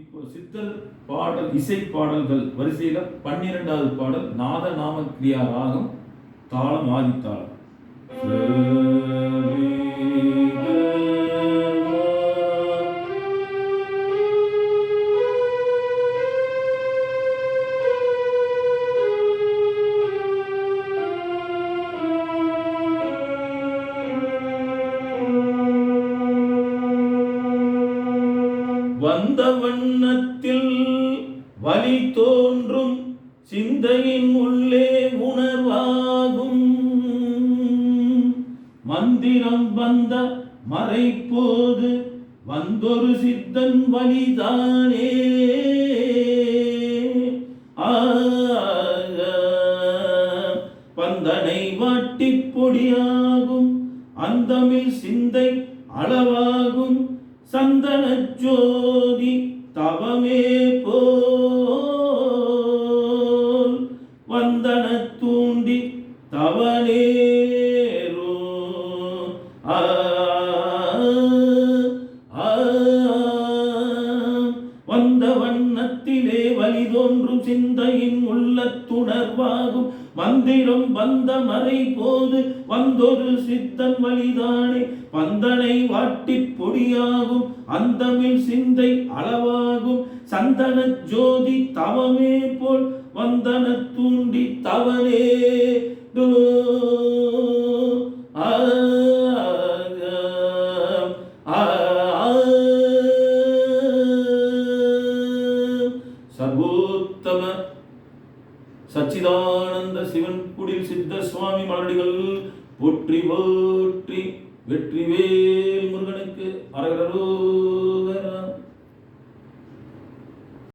இப்போ சித்தர் பாடல் இசை பாடல்கள் வரிசையில் பன்னிரெண்டாவது பாடல் நாத நாம கிரியா ராகம் தாளம் ஆதித்தாளம். வந்த வண்ணத்தில் வழி தோன்றும் சிந்தையின் உள்ளே உணர்வாகும். மந்திரம் வந்த மறைப்போது வந்தொரு சித்தன் வழிதானே. பந்தனை வாட்டி பொடியாகும் அந்தமில் சிந்தை அளவாகும். சந்தன ஜோதி தவமே போல் வந்தன தூண்டி தவனேரோ. ஆ, வண்ணத்திலே வழி தோன்றும் சிந்தையின் உள்ளத்துணர்வாகும் மந்திரம் வந்த மறை போது வந்தொரு சித்தன் வழிதானே. பந்தனை வாட்டிப் பொடியாகும் அந்தமில் சிந்தை அளவாகும். சந்தன ஜோதி தவமே போல் வந்தன தூண்டி தவனே ஆ, சர்வோத்தம சச்சிதானந்த சிவன் குடில் சித்த சுவாமி மலடிகள் போற்றி போற்றி வெற்றிவேல் முருகனுக்கு அரகரோ